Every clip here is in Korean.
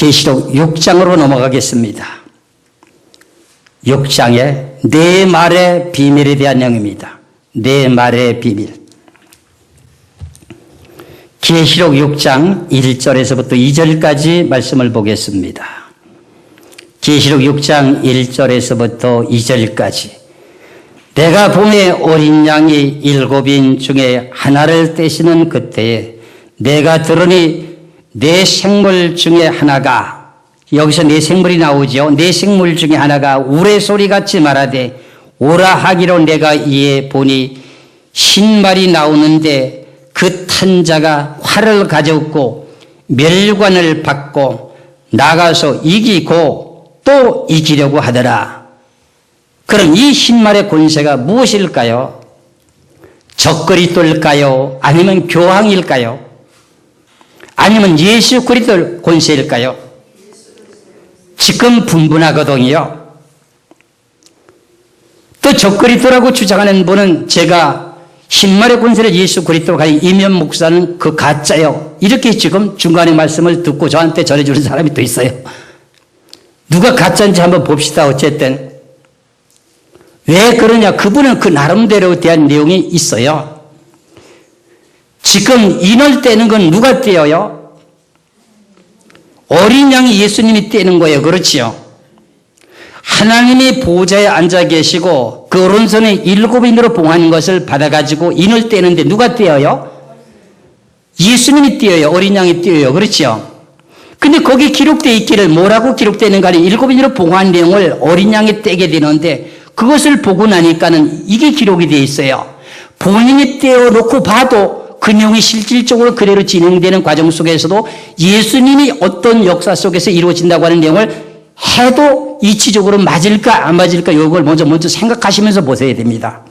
계시록 6장으로 넘어가겠습니다. 6장에 내 말의 비밀에 대한 내용입니다. 내 말의 비밀. 계시록 6장 1절에서부터 2절까지 말씀을 보겠습니다. 계시록 6장 1절에서부터 2절까지 내가 봄에 어린 양이 일곱인 중에 하나를 떼시는 그때에 내가 들으니 내 생물 중에 하나가 여기서 내 생물이 나오죠. 내 생물 중에 하나가 우레소리 같이 말하되 오라 하기로 내가 이에 보니 신말이 나오는데 그 탄자가 활을 가졌고 멸관을 받고 나가서 이기고 또 이기려고 하더라. 그럼 이 신말의 권세가 무엇일까요? 적거리돌까요? 아니면 교황일까요? 아니면 예수 그리스도 권세일까요? 지금 분분하거든요. 또 적그리스도라고 주장하는 분은 제가 신말의 권세를 예수 그리스도로 가진 이면 목사는 그 가짜요. 이렇게 지금 중간에 말씀을 듣고 저한테 전해주는 사람이 또 있어요. 누가 가짜인지 한번 봅시다. 어쨌든 왜 그러냐? 그분은 그 나름대로 대한 내용이 있어요. 지금 인을 떼는 건 누가 떼어요? 어린 양이 예수님이 떼는 거예요. 그렇지요? 하나님이 보좌에 앉아 계시고 그 오른손에 일곱 인으로 봉하는 것을 받아가지고 인을 떼는데 누가 떼어요? 예수님이 떼어요. 어린 양이 떼어요. 그렇지요? 근데 거기 기록되어 있기를 뭐라고 기록되는가 하면 일곱 인으로 봉한 내용을 어린 양이 떼게 되는데 그것을 보고 나니까는 이게 기록이 되어 있어요. 본인이 떼어놓고 봐도 그 내용이 실질적으로 그대로 진행되는 과정 속에서도 예수님이 어떤 역사 속에서 이루어진다고 하는 내용을 해도 이치적으로 맞을까 안 맞을까 이걸 먼저 먼저 생각하시면서 보셔야 됩니다.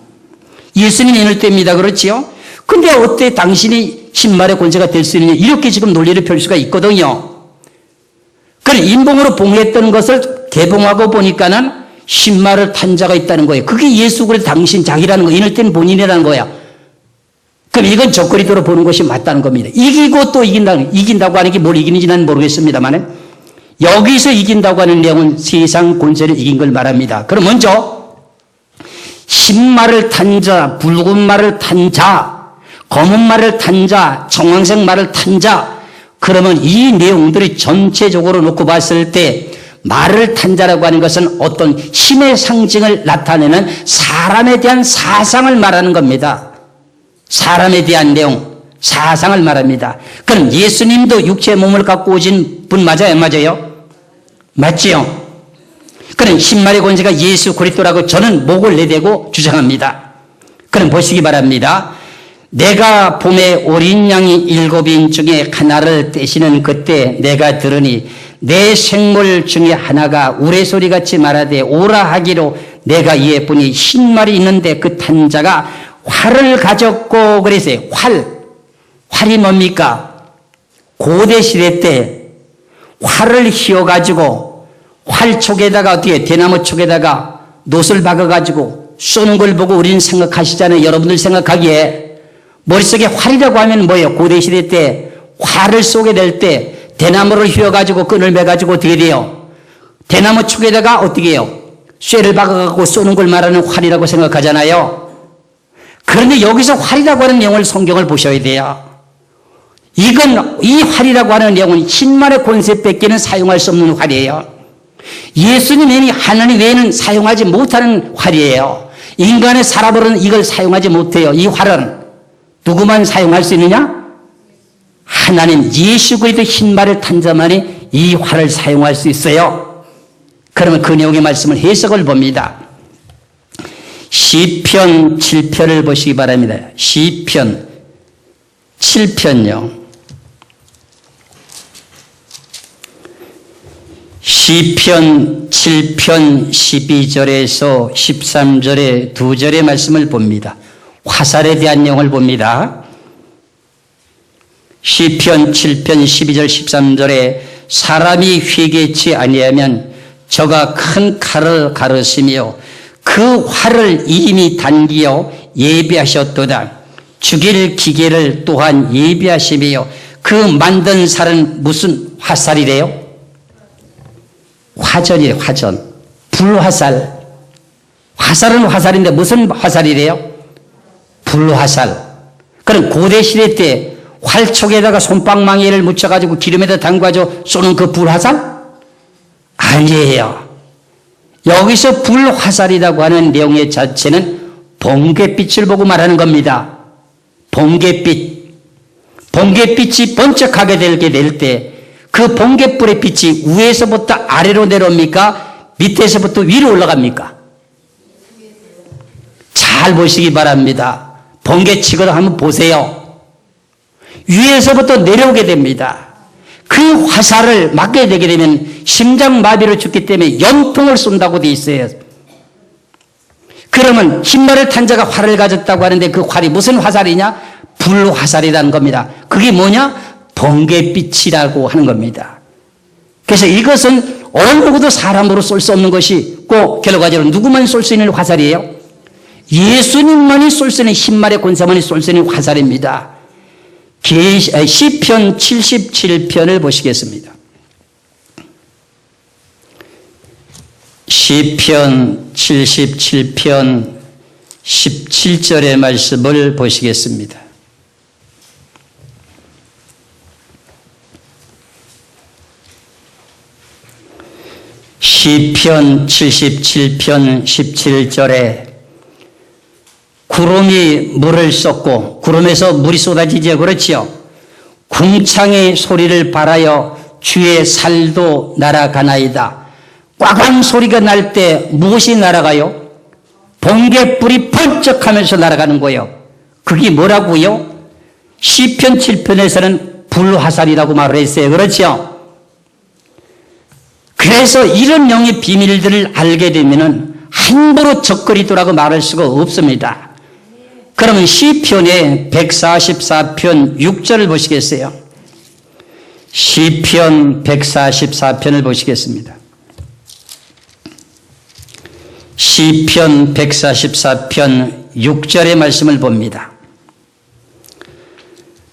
예수님이 인을 뗍니다. 그렇지요? 근데 어때 당신이 신말의 권세가 될 수 있느냐 이렇게 지금 논리를 펼 수가 있거든요. 그래 인봉으로 봉했던 것을 개봉하고 보니까는 신말을 탄 자가 있다는 거예요. 그게 예수 그리스도 당신 자기라는 거 인을 뗀 본인이라는 거야. 그럼 이건 적거리도로 보는 것이 맞다는 겁니다. 이기고 또 이긴다, 이긴다고 하는 게 뭘 이기는지 는 모르겠습니다만 여기서 이긴다고 하는 내용은 세상 권세를 이긴 걸 말합니다. 그럼 먼저 흰말을 탄 자, 붉은 말을 탄 자, 검은 말을 탄 자, 청황색 말을 탄 자, 그러면 이 내용들이 전체적으로 놓고 봤을 때 말을 탄 자라고 하는 것은 어떤 힘의 상징을 나타내는 사람에 대한 사상을 말하는 겁니다. 사람에 대한 내용, 사상을 말합니다. 그럼 예수님도 육체의 몸을 갖고 오신 분 맞아요? 안 맞아요? 맞지요? 그럼 신말의 권세가 예수 그리스도라고 저는 목을 내대고 주장합니다. 그럼 보시기 바랍니다. 내가 봄에 어린 양이 일곱인 중에 하나를 떼시는 그때 내가 들으니 내 생물 중에 하나가 우레소리 같이 말하되 오라 하기로 내가 이에 보니 흰 말이 있는데 그 탄자가 활을 가졌고 그래서 활 활이 뭡니까? 고대 시대 때 활을 휘어가지고 활촉에다가 어떻게 대나무 촉에다가 노을 박아가지고 쏘는 걸 보고 우리는 생각하시잖아요. 여러분들 생각하기에 머릿속에 활이라고 하면 뭐예요? 고대 시대 때 활을 쏘게 될 때 대나무를 휘어가지고 끈을 매가지고 어떻게 돼요? 대나무 촉에다가 어떻게 해요? 쇠를 박아갖고 쏘는 걸 말하는 활이라고 생각하잖아요. 그런데 여기서 활이라고 하는 내용을 성경을 보셔야 돼요. 이건 이 활이라고 하는 내용은 흰말의 권세 뺏기는 사용할 수 없는 활이에요. 예수님이 하나님 외에는 사용하지 못하는 활이에요. 인간의 살아버는 이걸 사용하지 못해요. 이 활은 누구만 사용할 수 있느냐? 하나님 예수 그리스도 흰말을 탄 자만이 이 활을 사용할 수 있어요. 그러면 그 내용의 말씀을 해석을 봅니다. 시편 7편을 보시기 바랍니다. 시편 7편요. 시편 7편 12절에서 13절의 두 절의 말씀을 봅니다. 화살에 대한 내용을 봅니다. 시편 7편 12절 13절에 사람이 회개치 아니하면 저가 큰 칼을 가르시며 그 활을 이미 단기어 예비하셨도다. 죽일 기계를 또한 예비하시며 그 만든 살은 무슨 화살이래요? 화전이래 화전. 불화살. 화살은 화살인데 무슨 화살이래요? 불화살. 그럼 고대 시대 때 활촉에다가 손방망이를 묻혀가지고 기름에다 담가져 쏘는 그 불화살? 아니에요. 여기서 불화살이라고 하는 내용의 자체는 번개빛을 보고 말하는 겁니다. 번개빛. 번개빛이 번쩍하게 되게 될 때 그 번개불의 빛이 위에서부터 아래로 내려옵니까? 밑에서부터 위로 올라갑니까? 잘 보시기 바랍니다. 번개치거나 한번 보세요. 위에서부터 내려오게 됩니다. 그 화살을 맞게 되게 되면 심장마비로 죽기 때문에 연통을 쏜다고 돼 있어요. 그러면 흰말을 탄 자가 활을 가졌다고 하는데 그 활이 무슨 화살이냐? 불화살이라는 겁니다. 그게 뭐냐? 번개빛이라고 하는 겁니다. 그래서 이것은 어느 누구도 사람으로 쏠 수 없는 것이 꼭 결과적으로 누구만 쏠 수 있는 화살이에요? 예수님만이 쏠 수 있는 흰말의 권세만이 쏠 수 있는 화살입니다. 시편 77편을 보시겠습니다. 시편 77편 17절의 말씀을 보시겠습니다. 시편 77편 17절에 구름이 물을 쏟고 구름에서 물이 쏟아지죠. 그렇지요. 궁창의 소리를 바라여 주의 살도 날아가나이다. 꽉꽝 소리가 날 때 무엇이 날아가요? 번개불이 번쩍하면서 날아가는 거예요. 그게 뭐라고요? 시편 7편에서는 불화살이라고 말을 했어요. 그렇죠? 그래서 이런 영의 비밀들을 알게 되면은 함부로 적거리도라고 말할 수가 없습니다. 그러면 시편의 144편 6절을 보시겠어요? 시편 144편을 보시겠습니다. 시편 144편 6절의 말씀을 봅니다.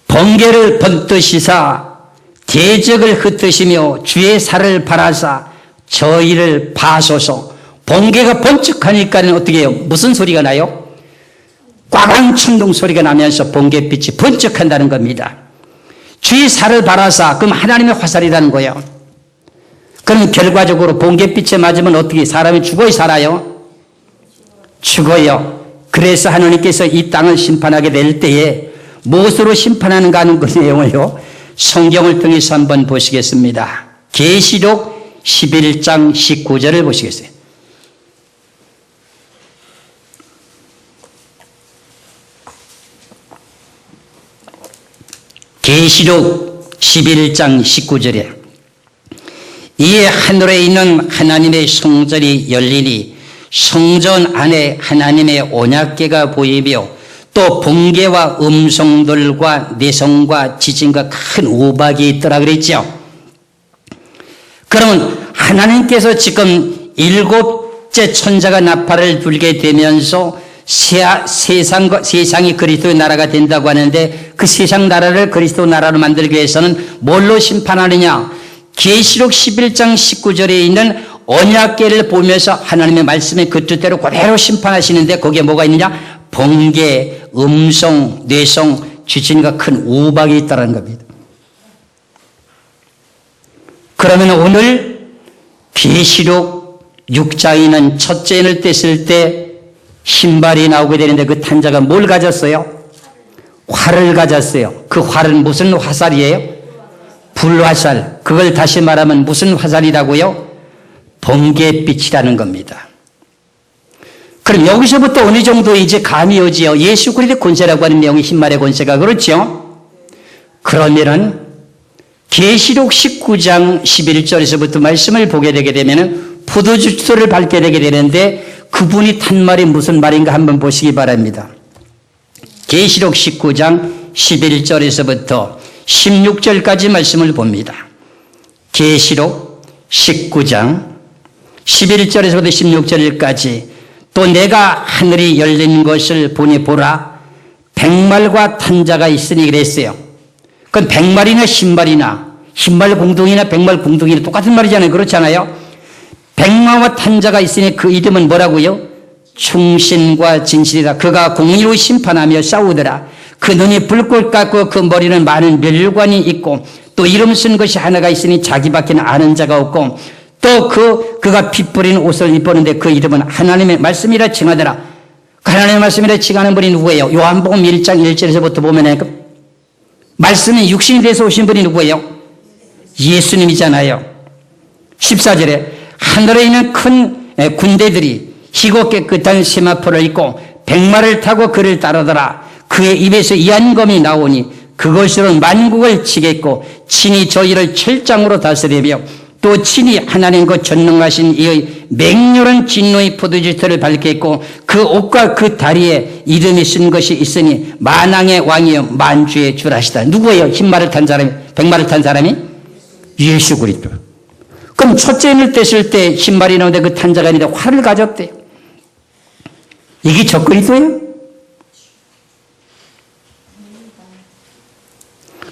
번개를 번뜨시사 대적을 흩으시며 주의 살을 바라사 저희를 파소서 번개가 번쩍하니까는 어떻게 해요? 무슨 소리가 나요? 꽝꽝 천둥 소리가 나면서 번개빛이 번쩍한다는 겁니다. 주의 살을 바라사 그럼 하나님의 화살이라는 거예요. 그럼 결과적으로 번개빛에 맞으면 어떻게 사람이 죽어야 살아요? 죽어요. 그래서 하나님께서 이 땅을 심판하게 될 때에 무엇으로 심판하는가 하는 그 내용을요. 성경을 통해서 한번 보시겠습니다. 계시록 11장 19절을 보시겠어요. 계시록 11장 19절에 이에 하늘에 있는 하나님의 성전이 열리니 성전 안에 하나님의 언약궤가 보이며 또 번개와 음성들과 내성과 지진과 큰 우박이 있더라 그랬죠. 그러면 하나님께서 지금 일곱째 천자가 나팔을 불게 되면서 세- 세상과, 세상이 그리스도의 나라가 된다고 하는데 그 세상 나라를 그리스도 나라로 만들기 위해서는 뭘로 심판하느냐? 계시록 11장 19절에 있는 언약계를 보면서 하나님의 말씀의 그 뜻대로 그대로 심판하시는데 거기에 뭐가 있느냐? 번개, 음성, 뇌성, 지진과 큰 우박이 있다는 겁니다. 그러면 오늘 계시록 6장에는 첫째 인을 뗐을 때 신발이 나오게 되는데 그 탄자가 뭘 가졌어요? 활을 가졌어요. 그 활은 무슨 화살이에요? 불화살. 그걸 다시 말하면 무슨 화살이라고요? 번개빛이라는 겁니다. 그럼 여기서부터 어느 정도 이제 감이 오지요? 예수 그리스도의 권세라고 하는 내용이 흰말의 권세가 그렇죠? 그러면은 계시록 19장 11절에서부터 말씀을 보게 되게 되면은 포도주소를 밟게 되게 되는데 그분이 탄 말이 무슨 말인가 한번 보시기 바랍니다. 계시록 19장 11절에서부터 16절까지 말씀을 봅니다. 계시록 19장 11절에서부터 16절까지 또 내가 하늘이 열린 것을 보니 보라 백말과 탄자가 있으니 그랬어요. 그건 백말이나 신발이나 신발 공동이나 백말 공동이나 똑같은 말이잖아요. 그렇잖아요. 백마와 탄자가 있으니 그 이름은 뭐라고요? 충신과 진실이다. 그가 공의로 심판하며 싸우더라. 그 눈이 불꽃 같고 그 머리는 많은 멸관이 있고 또 이름 쓴 것이 하나가 있으니 자기밖에는 아는 자가 없고 또 그 그가 피 뿌린 옷을 입었는데 그 이름은 하나님의 말씀이라 칭하더라. 그 하나님의 말씀이라 칭하는 분이 누구예요? 요한복음 1장 1절에서부터 보면 그 말씀이 육신이 돼서 오신 분이 누구예요? 예수님이잖아요. 14절에 하늘에 있는 큰 군대들이 희고 깨끗한 세마포를 입고 백마를 타고 그를 따르더라. 그의 입에서 이한검이 나오니 그것으로 만국을 치겠고 친히 저희를 철장으로 다스리며 또 친히 하나님과 전능하신 이의 맹렬한 진노의 포도주터를 밝겠고 그 옷과 그 다리에 이름이 쓴 것이 있으니 만왕의 왕이여 만주의 주라시다. 누구예요? 흰말을 탄 사람이, 백말을 탄 사람이? 예수 그리스도. 그럼 첫째 인을 뗐을 때 흰말이 나오는데 그 탄자가 아니라 활을 가졌대요. 이게 저 그리스도예요?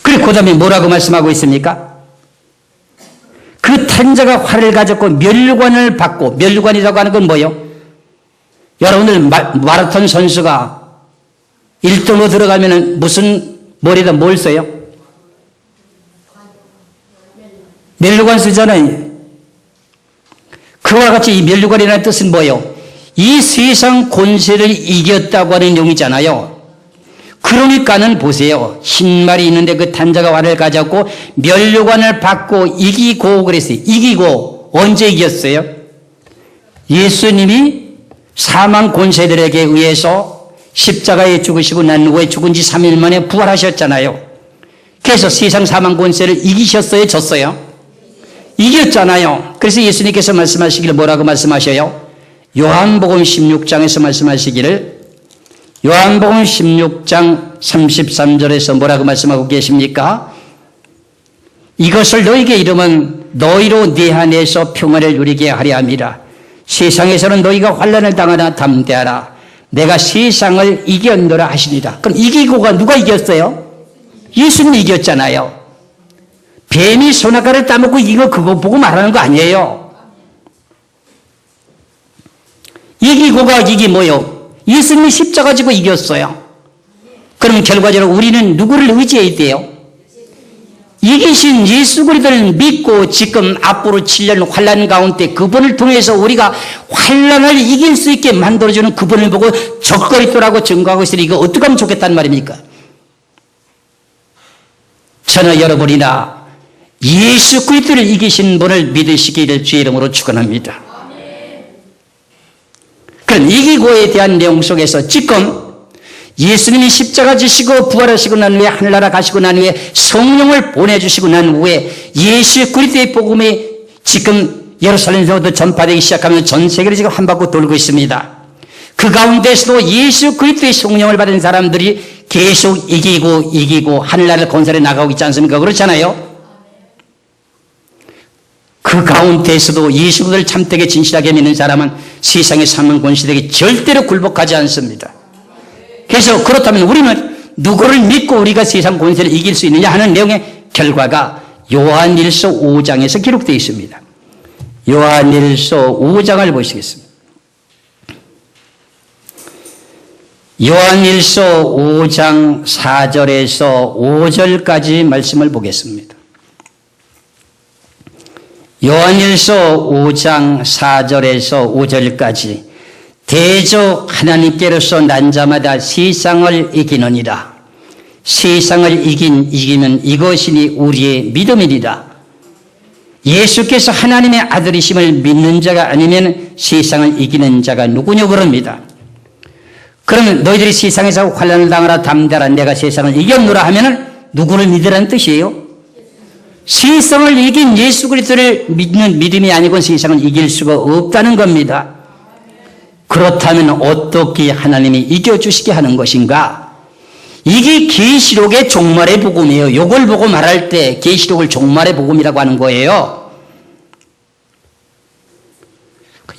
그리고 그 다음에 뭐라고 말씀하고 있습니까? 그 탄자가 활을 가졌고 멸관을 받고 멸관이라고 하는 건 뭐예요? 여러분들 마, 마라톤 선수가 1등으로 들어가면 무슨 머리에다 뭘 써요? 멸관 쓰잖아요. 그와 같이 이 멸관이라는 뜻은 뭐예요? 이 세상 권세를 이겼다고 하는 내용이잖아요. 그러니까는 보세요. 흰말이 있는데 그 탄자가 활을 가졌고 멸류관을 받고 이기고 그랬어요. 이기고 언제 이겼어요? 예수님이 사망 권세들에게 의해서 십자가에 죽으시고 난 후에 죽은 지 3일 만에 부활하셨잖아요. 그래서 세상 사망 권세를 이기셨어요? 졌어요? 이겼잖아요. 그래서 예수님께서 말씀하시기를 뭐라고 말씀하셔요? 요한복음 16장에서 말씀하시기를 요한복음 16장 33절에서 뭐라고 말씀하고 계십니까? 이것을 너에게 이름은 너희로 내 안에서 평안을 누리게 하려 함이라. 세상에서는 너희가 환란을 당하나 담대하라. 내가 세상을 이겼노라 하시니라. 그럼 이기고가 누가 이겼어요? 예수님이 이겼잖아요. 뱀이 소나가를 따먹고 이거 그거 보고 말하는 거 아니에요. 이기고가 이기 뭐요? 예수님이 십자가 지고 이겼어요. 그럼 결과적으로 우리는 누구를 의지해야 돼요? 이기신 예수 그리스도를 믿고 지금 앞으로 7년 환란 가운데 그분을 통해서 우리가 환란을 이길 수 있게 만들어주는 그분을 보고 적그리스도라고 증거하고 있으니 이거 어떻게 하면 좋겠다는 말입니까? 저는 여러분이나 예수 그리스도를 이기신 분을 믿으시기를 주의 이름으로 축원합니다. 그럼 이기고에 대한 내용 속에서 지금 예수님이 십자가 지시고 부활하시고 난 후에 하늘나라 가시고 난 후에 성령을 보내주시고 난 후에 예수 그리스도의 복음이 지금 예루살렘에서부터 전파되기 시작하면 전 세계를 지금 한 바퀴 돌고 있습니다. 그 가운데서도 예수 그리스도의 성령을 받은 사람들이 계속 이기고 이기고 하늘나라를 건설해 나가고 있지 않습니까? 그렇잖아요. 그 가운데에서도 예수를 참되게 진실하게 믿는 사람은 세상의 삶은 권시되게 절대로 굴복하지 않습니다. 그래서 그렇다면 우리는 누구를 믿고 우리가 세상 권세를 이길 수 있느냐 하는 내용의 결과가 요한일서 5장에서 기록되어 있습니다. 요한일서 5장을 보시겠습니다. 요한일서 5장 4절에서 5절까지 말씀을 보겠습니다. 요한일서 5장 4절에서 5절까지 대저 하나님께로서 난 자마다 세상을 이기느니라. 세상을 이긴 이기면 이것이니 우리의 믿음이니라. 예수께서 하나님의 아들이심을 믿는 자가 아니면 세상을 이기는 자가 누구냐 그럽니다. 그러면 너희들이 세상에서 환란을 당하라 담대라 내가 세상을 이겼노라 하면은 누구를 믿으라는 뜻이에요? 세상을 이긴 예수 그리스도를 믿는 믿음이 아니고 세상을 이길 수가 없다는 겁니다. 그렇다면 어떻게 하나님이 이겨주시게 하는 것인가? 이게 계시록의 종말의 복음이에요. 이걸 보고 말할 때 계시록을 종말의 복음이라고 하는 거예요.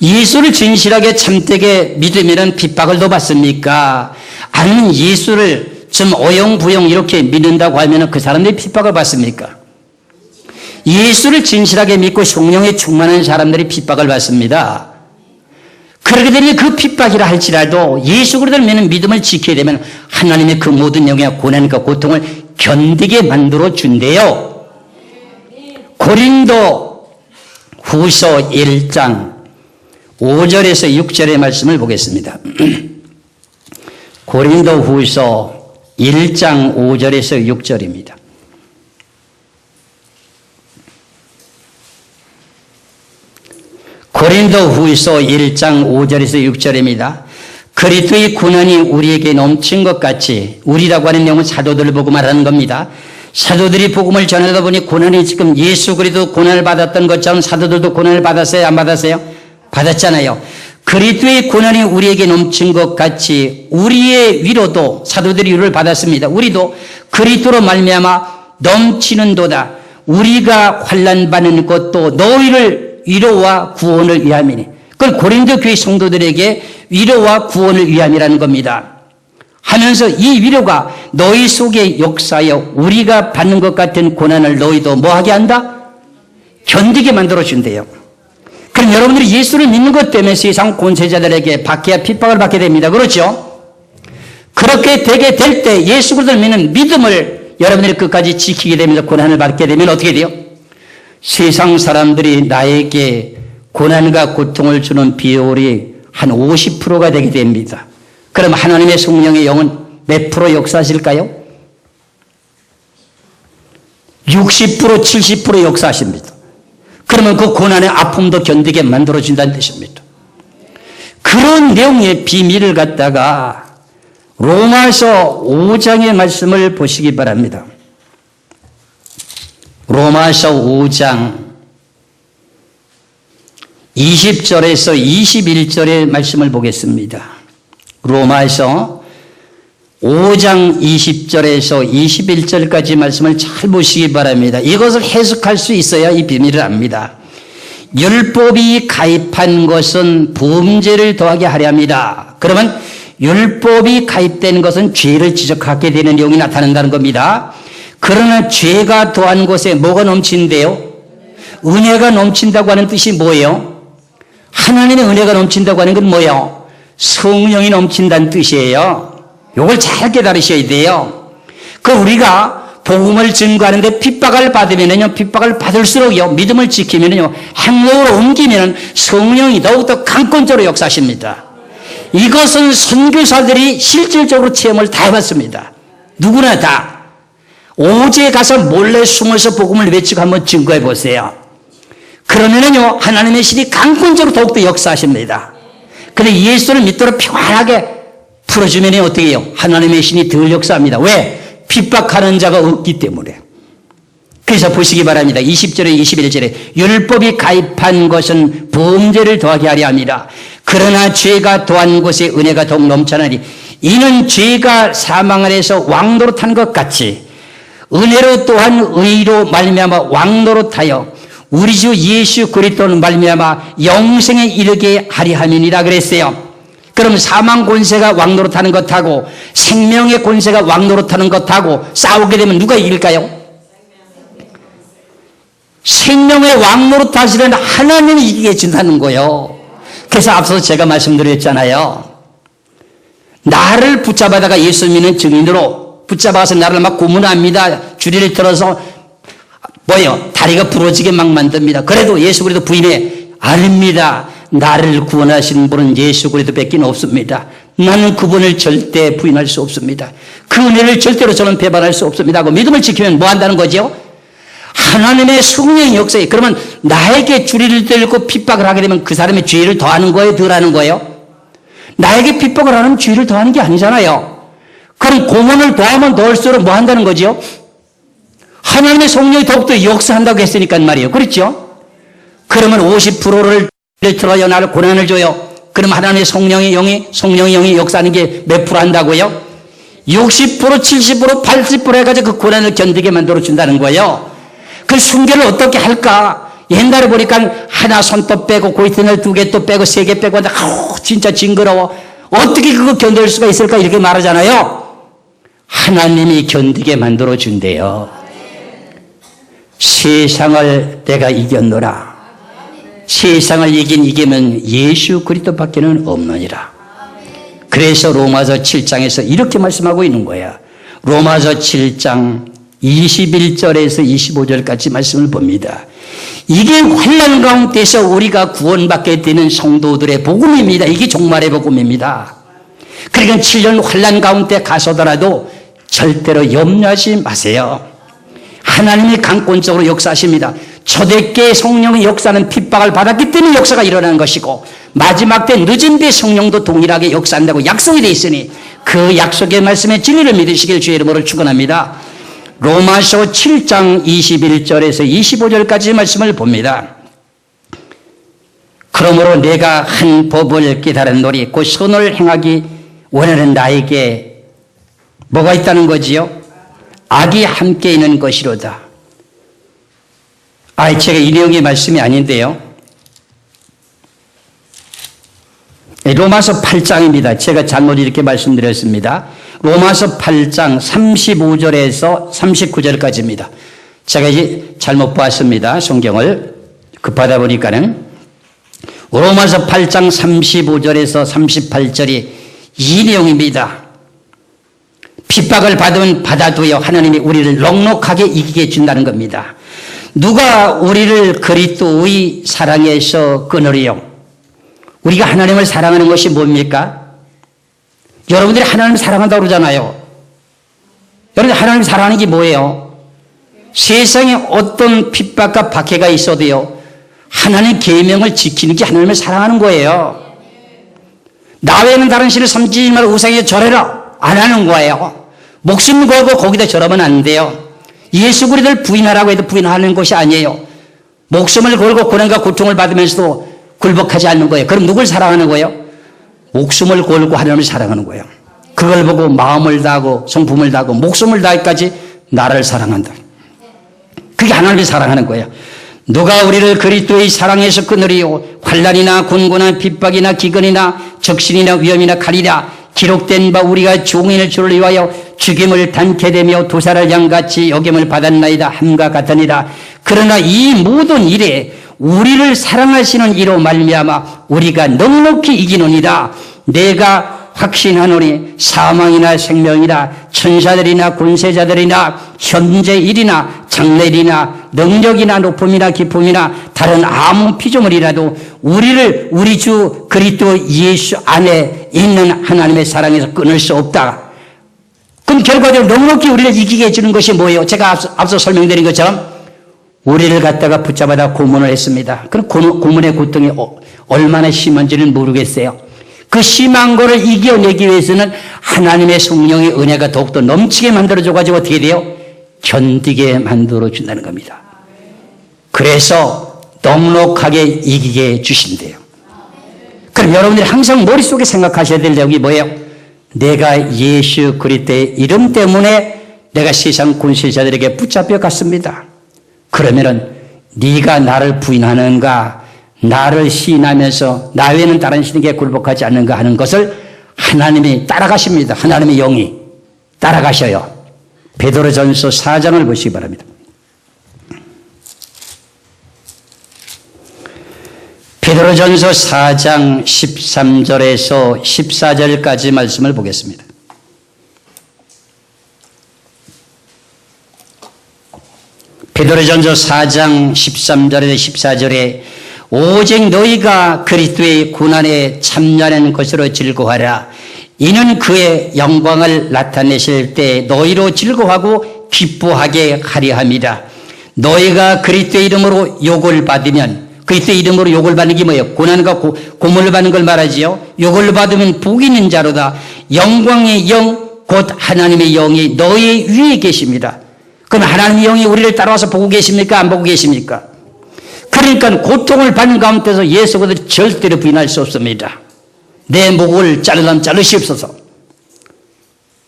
예수를 진실하게 참되게 믿으면 핍박을 더 받습니까? 아니면 예수를 좀 어영부영 이렇게 믿는다고 하면 그 사람들이 핍박을 받습니까? 예수를 진실하게 믿고 성령에 충만한 사람들이 핍박을 받습니다. 그렇게 되면 그 핍박이라 할지라도 예수 그리스도를 믿음을 지켜야 되면 하나님의 그 모든 영향, 고난과 고통을 견디게 만들어 준대요. 고린도 후서 1장 5절에서 6절의 말씀을 보겠습니다. 고린도 후서 1장 5절에서 6절입니다. 고린도 후서 1장 5절에서 6절입니다. 그리스도의 고난이 우리에게 넘친 것 같이 우리라고 하는 내용은 사도들을 보고 말하는 겁니다. 사도들이 복음을 전하다 보니 고난이 지금 예수 그리스도 고난을 받았던 것처럼 사도들도 고난을 받았어요? 안 받았어요? 받았잖아요. 그리스도의 고난이 우리에게 넘친 것 같이 우리의 위로도 사도들이 위로를 받았습니다. 우리도 그리스도로 말미암아 넘치는도다. 우리가 환난 받는 것도 너희를 위로와 구원을 위함이니. 그건 고린도 교회 성도들에게 위로와 구원을 위함이라는 겁니다. 하면서 이 위로가 너희 속에 역사여 우리가 받는 것 같은 고난을 너희도 뭐하게 한다? 견디게 만들어 준대요. 그럼 여러분들이 예수를 믿는 것 때문에 세상 권세자들에게 박해와 핍박을 받게 됩니다. 그렇죠? 그렇게 되게 될 때 예수 그리스도를 믿는 믿음을 여러분들이 끝까지 지키게 되면서 고난을 받게 되면 어떻게 돼요? 세상 사람들이 나에게 고난과 고통을 주는 비율이 한 50%가 되게 됩니다. 그럼 하나님의 성령의 영은 몇 프로 역사하실까요? 60% 70% 역사하십니다. 그러면 그 고난의 아픔도 견디게 만들어준다는 뜻입니다. 그런 내용의 비밀을 갖다가 로마서 5장의 말씀을 보시기 바랍니다. 로마서 5장 20절에서 21절의 말씀을 보겠습니다. 로마서 5장 20절에서 21절까지 말씀을 잘 보시기 바랍니다. 이것을 해석할 수 있어야 이 비밀을 압니다. 율법이 가입한 것은 범죄를 더하게 하려 합니다. 그러면 율법이 가입된 것은 죄를 지적하게 되는 내용이 나타난다는 겁니다. 그러나 죄가 더한 것에 뭐가 넘친대요? 은혜가 넘친다고 하는 뜻이 뭐예요? 하나님의 은혜가 넘친다고 하는 건 뭐예요? 성령이 넘친다는 뜻이에요. 이걸 잘 깨달으셔야 돼요. 그 우리가 복음을 증거하는데 핍박을 받으면요, 핍박을 받을수록요, 믿음을 지키면요, 행동으로 옮기면 성령이 더욱더 강권적으로 역사하십니다. 이것은 선교사들이 실질적으로 체험을 다 해봤습니다. 누구나 다. 오제 가서 몰래 숨어서 복음을 외치고 한번 증거해 보세요. 그러면은요, 하나님의 신이 강권적으로 더욱더 역사하십니다. 근데 예수를 믿도록 평안하게 풀어주면 어떻게 해요? 하나님의 신이 덜 역사합니다. 왜? 핍박하는 자가 없기 때문에. 그래서 보시기 바랍니다. 20절에 21절에 율법이 가입한 것은 범죄를 더하게 하려 합니다. 그러나 죄가 더한 곳에 은혜가 더욱 넘쳐나니 이는 죄가 사망을 해서 왕노릇한 것 같이 은혜로 또한 의로 말미암아 왕노릇하여 우리 주 예수 그리스도는 말미암아 영생에 이르게 하리 함이니라 그랬어요. 그럼 사망 권세가 왕노릇하는 것하고 생명의 권세가 왕노릇하는 것하고 싸우게 되면 누가 이길까요? 생명의 왕노릇하시는 하나님이 이기게 해준다는 거예요. 그래서 앞서 제가 말씀드렸잖아요. 나를 붙잡아다가 예수 믿는 증인으로 붙잡아서 나를 막 고문합니다. 주리를 들어서 뭐요? 다리가 부러지게 막 만듭니다. 그래도 예수 그리도 부인해 아닙니다. 나를 구원하시는 분은 예수 그리도 밖에 없습니다. 나는 그분을 절대 부인할 수 없습니다. 그 은혜를 절대로 저는 배반할 수 없습니다. 하고 믿음을 지키면 뭐 한다는 거죠? 하나님의 성령 역사에 그러면 나에게 주리를 들고 핍박을 하게 되면 그 사람의 죄를 더하는 거예요? 덜 하는 거예요? 나에게 핍박을 하는 죄를 더하는 게 아니잖아요. 그럼 고문을 더하면 더할수록 뭐 한다는 거죠? 하나님의 성령이 더욱더 역사한다고 했으니까 말이에요. 그렇죠? 그러면 50%를 들어요. 나를 고난을 줘요. 그럼 하나님의 성령의 영이, 성령의 영이 역사하는 게 몇 프로 한다고요? 60%, 70%, 80% 해가지고 그 고난을 견디게 만들어준다는 거예요. 그 순교를 어떻게 할까? 옛날에 보니까 하나 손톱 빼고 고이트널 두개 또 빼고 세 개 빼고 하는데 진짜 징그러워. 어떻게 그거 견딜 수가 있을까? 이렇게 말하잖아요. 하나님이 견디게 만들어 준대요. 세상을 내가 이겼노라. 세상을 이긴 이기면 예수 그리스도밖에는 없느니라. 그래서 로마서 7장에서 이렇게 말씀하고 있는 거야. 로마서 7장 21절에서 25절까지 말씀을 봅니다. 이게 환란 가운데서 우리가 구원받게 되는 성도들의 복음입니다. 이게 종말의 복음입니다. 그러니까 7년 환란 가운데 가서더라도 절대로 염려하지 마세요. 하나님이 강권적으로 역사하십니다. 초대교회 성령의 역사는 핍박을 받았기 때문에 역사가 일어나는 것이고 마지막 때 늦은 때 성령도 동일하게 역사한다고 약속이 되어 있으니 그 약속의 말씀에 진리를 믿으시길 주의 이름으로 축원합니다. 로마서 7장 21절에서 25절까지 말씀을 봅니다. 그러므로 내가 한 법을 깨달은 노리 그 선을 행하기 원하는 나에게 뭐가 있다는 거지요? 악이 함께 있는 것이로다. 아, 제가 이 내용의 말씀이 아닌데요. 네, 로마서 8장입니다. 제가 잘못 이렇게 말씀드렸습니다. 로마서 8장 35절에서 39절까지입니다. 제가 이제 잘못 보았습니다. 성경을 급하다 보니까는 로마서 8장 35절에서 38절이 이 내용입니다. 핍박을 받으면 받아도요 하나님이 우리를 넉넉하게 이기게 해준다는 겁니다. 누가 우리를 그리스도의 사랑에서 끊으리요? 우리가 하나님을 사랑하는 것이 뭡니까? 여러분들이 하나님을 사랑한다고 그러잖아요. 여러분 하나님을 사랑하는 게 뭐예요? 세상에 어떤 핍박과 박해가 있어도요. 하나님 계명을 지키는 게 하나님을 사랑하는 거예요. 나 외에는 다른 신을 섬기지 말고 우상에 절해라. 안 하는 거예요. 목숨 걸고 거기다 절하면 안 돼요. 예수 그리스도를 부인하라고 해도 부인하는 것이 아니에요. 목숨을 걸고 고난과 고통을 받으면서도 굴복하지 않는 거예요. 그럼 누굴 사랑하는 거예요? 목숨을 걸고 하나님을 사랑하는 거예요. 그걸 보고 마음을 다하고 성품을 다하고 목숨을 다하기까지 나를 사랑한다. 그게 하나님을 사랑하는 거예요. 누가 우리를 그리스도의 사랑에서 끊으리요 환란이나 군고나 핍박이나 기근이나 적신이나 위험이나 칼이라 기록된 바 우리가 종인을 주를 위하여 죽임을 단케 되며 도사를 양같이 여김을 받았나이다. 함과 같으니라. 그러나 이 모든 일에 우리를 사랑하시는 이로 말미암아 우리가 넉넉히 이기노니라. 내가 확신하노니 사망이나 생명이나 천사들이나 군세자들이나 현재 일이나 장래일이나 능력이나 높음이나 기쁨이나 다른 아무 피조물이라도 우리를 우리 주 그리스도 예수 안에 있는 하나님의 사랑에서 끊을 수 없다. 그럼 결과적으로 넉넉히 우리를 이기게 해주는 것이 뭐예요? 제가 앞서, 앞서 설명드린 것처럼 우리를 갖다가 붙잡아다 고문을 했습니다. 그럼 고문의 고통이 어, 얼마나 심한지는 모르겠어요. 그 심한 거를 이겨내기 위해서는 하나님의 성령의 은혜가 더욱더 넘치게 만들어줘가지고 어떻게 돼요? 견디게 만들어준다는 겁니다. 그래서 넉넉하게 이기게 주신대요. 그럼 여러분들이 항상 머릿속에 생각하셔야 될 내용이 뭐예요? 내가 예수 그리스도의 이름 때문에 내가 세상 군세자들에게 붙잡혀 갔습니다. 그러면은 네가 나를 부인하는가 나를 시인하면서 나 외에는 다른 신에게 굴복하지 않는가 하는 것을 하나님이 따라가십니다. 하나님의 영이 따라가셔요. 베드로전서 4장을 보시기 바랍니다. 베드로전서 4장 13절에서 14절까지 말씀을 보겠습니다. 베드로전서 4장 13절에서 14절에 오직 너희가 그리스도의 고난에 참여하는 것으로 즐거워하라. 이는 그의 영광을 나타내실 때 너희로 즐거워하고 기뻐하게 하려 합니다. 너희가 그리스도의 이름으로 욕을 받으면 그리스도의 이름으로 욕을 받는 게 뭐예요? 고난과 고, 고문을 받는 걸 말하지요. 욕을 받으면 복 있는 자로다. 영광의 영, 곧 하나님의 영이 너희 위에 계십니다. 그럼 하나님의 영이 우리를 따라와서 보고 계십니까? 안 보고 계십니까? 그러니까 고통을 받는 가운데서 예수 그들 절대로 부인할 수 없습니다. 내 목을 자르면 자르시옵소서.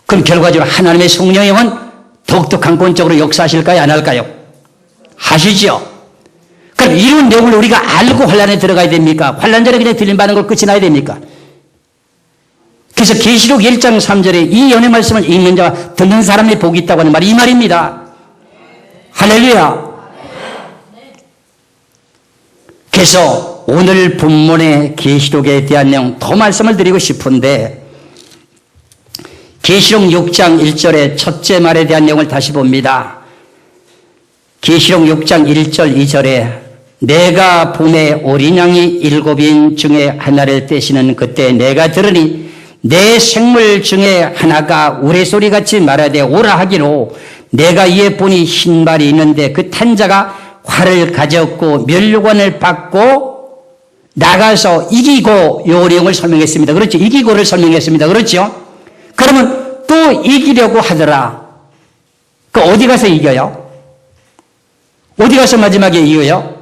그럼 결과적으로 하나님의 성령의 영은 더욱더 강권적으로 역사하실까요? 안 할까요? 하시죠. 그럼 이런 내용을 우리가 알고 환란에 들어가야 됩니까? 환란 전에 그냥 들림받는 걸 끝이 나야 됩니까? 그래서 계시록 1장 3절에 이 연의 말씀을 읽는 자와 듣는 사람이 복이 있다고 하는 말이 이 말입니다. 할렐루야. 그래서 오늘 본문의 계시록에 대한 내용 더 말씀을 드리고 싶은데 계시록 6장 1절의 첫째 말에 대한 내용을 다시 봅니다. 계시록 6장 1절 2절에 내가 어린 양이 일곱인 중에 하나를 떼시는 그때 내가 들으니 내 생물 중에 하나가 우레소리 같이 말하되 오라 하기로 내가 이에 보니 흰 발이 있는데 그 탄자가 활을 가졌고 멸류관을 받고 나가서 이기고 요령을 설명했습니다. 그렇죠? 이기고를 설명했습니다. 그렇죠? 그러면 또 이기려고 하더라. 그 어디 가서 이겨요? 어디 가서 마지막에 이겨요?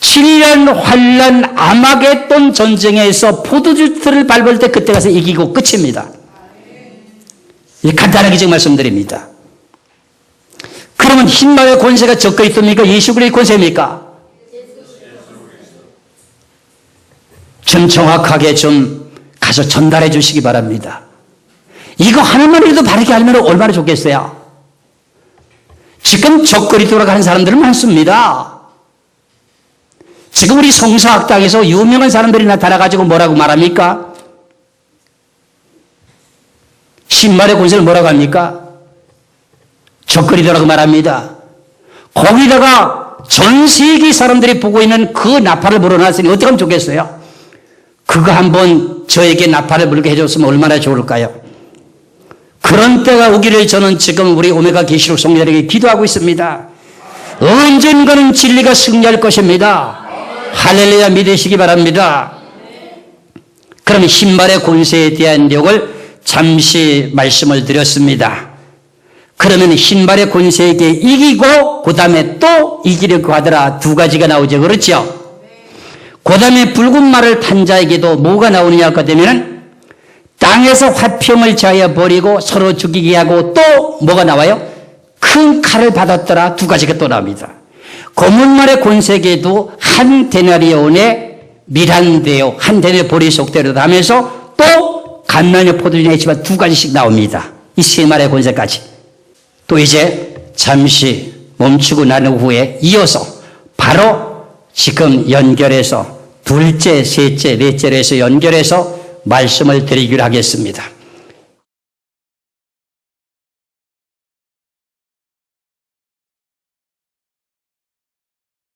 7년 환란 아마겟돈 전쟁에서 포도주틀을 밟을 때 그때 가서 이기고 끝입니다. 이 간단하게 지금 말씀드립니다. 그러면 흰마의 권세가 적고 있습니까? 예수 그리스도의 권세입니까? 좀 정확하게 좀 가서 전달해 주시기 바랍니다. 이거 하나만이라도 바르게 알면 얼마나 좋겠어요? 지금 적거리 돌아가는 사람들은 많습니다. 지금 우리 성서학당에서 유명한 사람들이 나타나가지고 뭐라고 말합니까? 신말의 권세를 뭐라고 합니까? 적거리더라고 말합니다. 거기다가 전 세계 사람들이 보고 있는 그 나팔을 불어놨으니 어떻게 하면 좋겠어요? 그거 한번 저에게 나팔을 불게 해줬으면 얼마나 좋을까요? 그런 때가 오기를 저는 지금 우리 오메가 계시록 성도들에게 기도하고 있습니다. 언젠가는 진리가 승리할 것입니다. 할렐루야 믿으시기 바랍니다. 그럼 신발의 권세에 대한 내용을 잠시 말씀을 드렸습니다. 그러면 흰발의 권세에게 이기고 그 다음에 또 이기려고 하더라 두 가지가 나오죠. 그렇죠? 그 다음에 붉은 말을 탄 자에게도 뭐가 나오느냐 하게 되면 땅에서 화평을 자여 버리고 서로 죽이게 하고 또 뭐가 나와요? 큰 칼을 받았더라 두 가지가 또 나옵니다. 검은 말의 권세계도 한 데나리온의 미란대요 한 데나리 보리 속대로 하면서 또 간난의 포도주의 했지만 두 가지씩 나옵니다. 이 세 말의 권세까지. 또 이제 잠시 멈추고 난 후에 이어서 바로 지금 연결해서 둘째, 셋째, 넷째로 해서 연결해서 말씀을 드리기로 하겠습니다.